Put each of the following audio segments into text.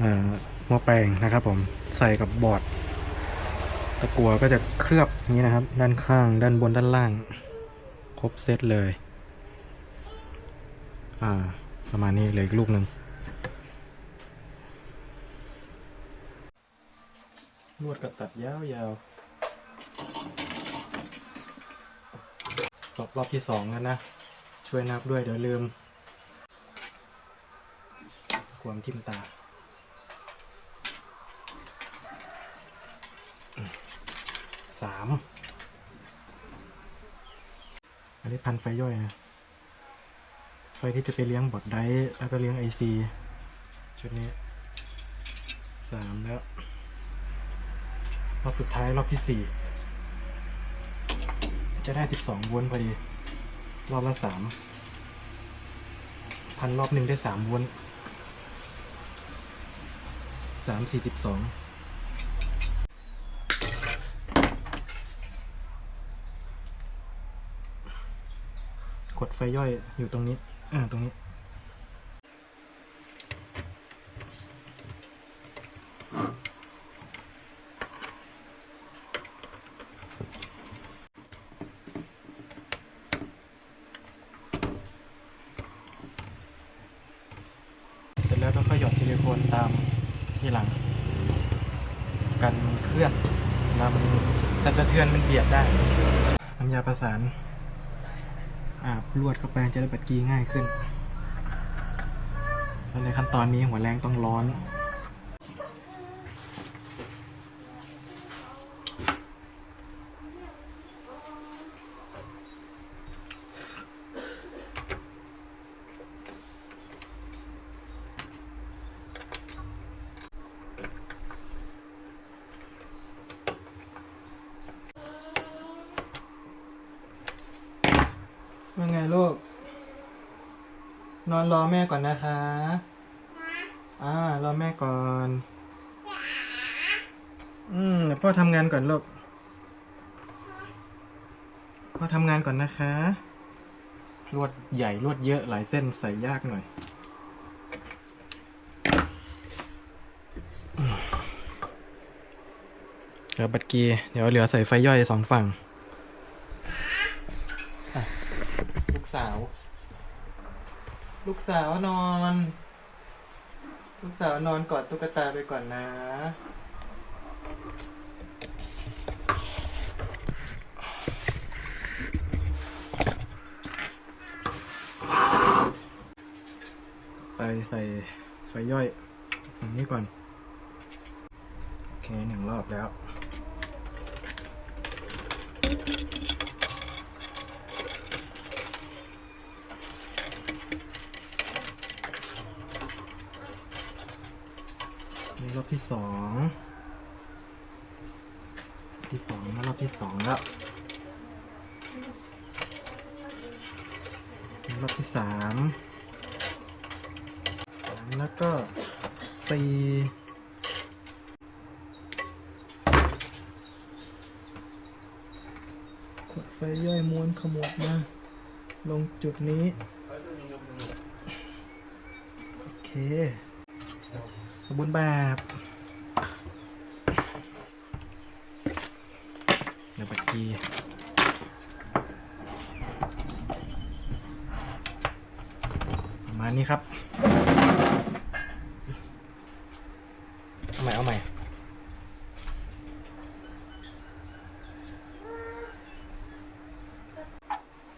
หม้อแปลงนะครับผมใส่กับบอร์ดตะกัวก็จะเคลือบนี้นะครับ ด้านข้างด้านบนด้านล่าง ครบเซตเลย อ่า ประมาณนี้เลยอีกลูกหนึ่งลวดกระตัดยาวๆจบรอบที่สองแล้วนะ ช่วยนับด้วยเดี๋ยวลืม ความทิ่มตา สามอันนี้พันไฟย่อยนะไฟที่จะไปเลี้ยงบอร์ดไดร์แล้วก็เลี้ยงไอซีชุดนี้สามแล้วรอบสุดท้ายรอบที่สี่จะได้สิบสองวนพอดี รอบละสามพันรอบหนึ่งได้สามวนสามสี่สิบสอง กดไฟย่อยอยู่ตรงนี้ อ่า ตรงนี้ เสร็จแล้วก็ค่อยหยอดซิลิโคนตามที่หลัง กันเคลื่อนนำสั่นสะเทือนมันเบียดได้ น้ำยาประสาน อาบลวดเข้าไปจะได้ปัดกีง่ายขึ้นแล้วในขั้นตอนนี้หัวแรงต้องร้อน ว่าไงลูก นอนรอแม่ก่อนนะคะ อ่ารอแม่ก่อน อืมเดี๋ยวพ่อทำงานก่อนลูก พ่อทำงานก่อนนะคะ ลวดใหญ่ลวดเยอะหลายเส้นใส่ยากหน่อย เหลือบัตรกี เดี๋ยวเหลือใส่ไฟย่อยสองฝั่ง ลูก สาว ลูกสาวนอน ลูกสาวนอนกอดตุ๊กตาไปก่อนนะไปใส่ไฟย่อยฝั่งนี้ก่อน โอเคหนึ่งรอบแล้ว นี่รอบที่สองที่สองมารอบที่สองแล้วรอบที่สามสามแล้วก็สี่กดไฟย่อยม้วนขมวดมาลงจุดนี้ โอเค บุญแบบเดี๋ยวบักกีประมาณนี้ครับเอาใหม่เอาใหม่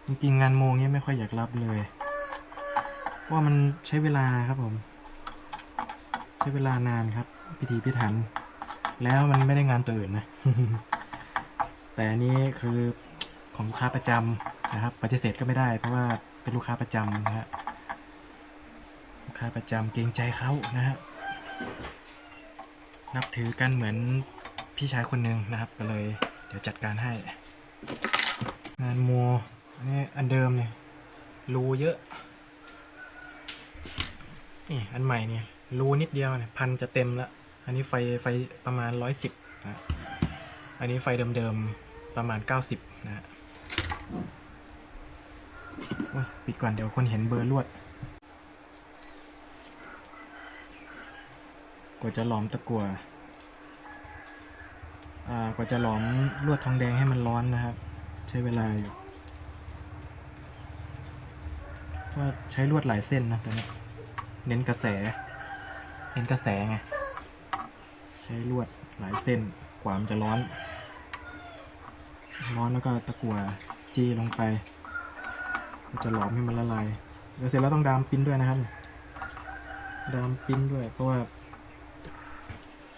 จริงๆงานโมงเนี้ยไม่ค่อยอยากรับเลย เพราะว่ามันใช้เวลาครับผม ใช้เวลานานครับ พิธีพิถัน แล้วมันไม่ได้งานตัวอื่นนะ แต่อันนี้คือของลูกค้าประจำนะครับ ปฏิเสธก็ไม่ได้ เพราะว่าเป็นลูกค้าประจำนะฮะลูกค้าประจำเกรงใจเขานะฮะนับถือกันเหมือนพี่ชายคนหนึ่งนะครับ ก็เลยเดี๋ยวจัดการให้ งานมัวนนี้อันเดิมเนี่ยรูเยอะ นี่ อันใหม่เนี่ย รูนิดเดียวเนี่ยพันจะเต็มละ อันนี้ไฟไฟประมาณร้อยสิบนะอันนี้ไฟเดิมๆประมาณเก้าสิบนะฮะปิดก่อนเดี๋ยวคนเห็นเบอร์ลวดกว่าจะหลอมตะกั่วอ่ากว่าจะหลอมลวดทองแดงให้มันร้อนนะครับ ใช้เวลาอยู่ว่าใช้ลวดหลายเส้นนะตัวนี้ เน้นกระแส เน้นกระแสไง ใช้ลวดหลายเส้นกว่ามันจะร้อน ร้อนแล้วก็ตะกั่วจี้ลงไป มันจะหลอมให้มันละลาย แล้วเสร็จแล้วต้องดามปิ้นด้วยนะครับ ดามปิ้นด้วย เพราะว่า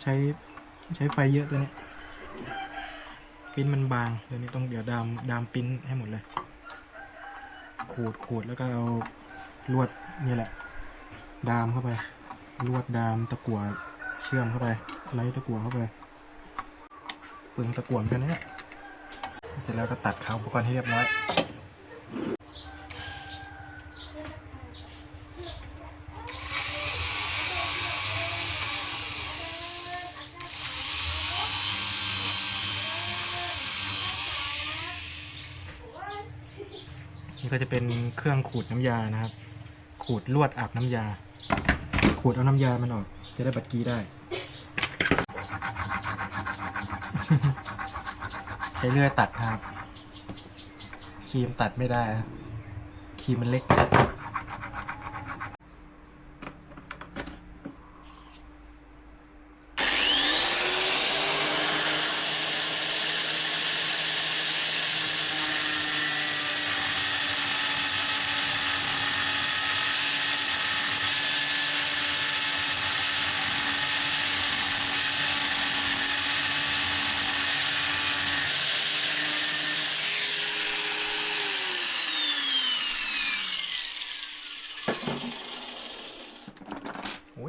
ใช้ใช้ไฟเยอะตัวนี้ปิ้นมันบางเดี๋ยวนี้ต้องเดี๋ยวดามดามปิ้นให้หมดเลย ขูดขูดแล้วก็เอาลวดนี่แหละ ดามเข้าไป ลวดดามตะกั่วเชื่อมเข้าไปไล่ตะกั่วเข้าไปปึงตะกั่วนกันนะเนี่ยเสร็จแล้วก็ตัดเขาอุปกรณ์ให้เรียบร้อยนี่ก็จะเป็นเครื่องขูดน้ำยานะครับ ขูดลวดอาบน้ำยา ขวดเอาน้ำยามันออก จะได้บัดกี้ได้ ใช้เลื่อยตัดครับ ครีมตัดไม่ได้ครับครีมมันเล็ก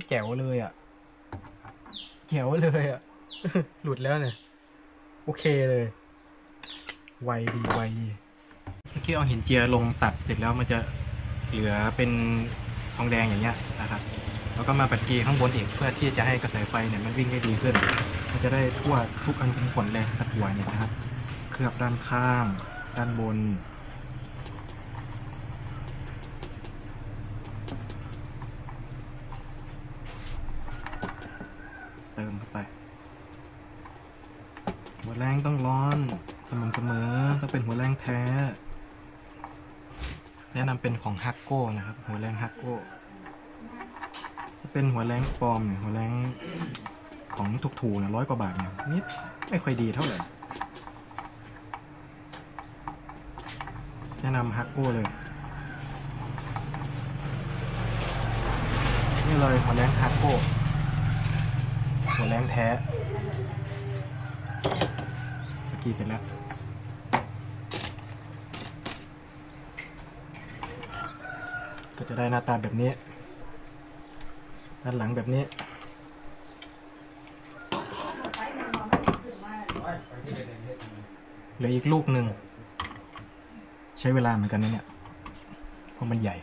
แจ๋วเลยอะ แจ๋วเลยอะ หลุดแล้วเนี่ย โอเคเลย ไวดีไวดีเมื่อกี้เอาหินเจียลงตัดเสร็จแล้วมันจะเหลือเป็นทองแดงอย่างเงี้ยนะครับ แล้วก็มาปัดกีข้างบนอีกเพื่อที่จะให้กระแสไฟเนี่ยมันวิ่งได้ดีขึ้น มันจะได้ทั่วทุกอันเป็นผลเลยตะกั่วเนี่ยนะครับ เคลือบด้านข้าง ด้านบน เติมเข้าไป หัวแรง ต้องร้อน สม่ำเสมอต้องเป็นหัวแรงแท้ แนะนำเป็นของฮักโก้นะครับ หัวแรงฮักโก้ถ้าเป็นหัวแรงปลอมเนี่ยหัวแรงของถูกๆเนี่ยร้อยกว่าบาทเนี่ยนิดไม่ค่อยดีเท่าไหร่แนะนำฮักโก้เลยนี่เลยหัวแรงฮักโก้หัวแรงแท้ กี้เสร็จแล้วก็จะได้หน้าตาแบบนี้ ด้านหลังแบบนี้ เหลืออีกลูกหนึ่ง ใช้เวลาเหมือนกันนะเนี่ย เพราะมันใหญ่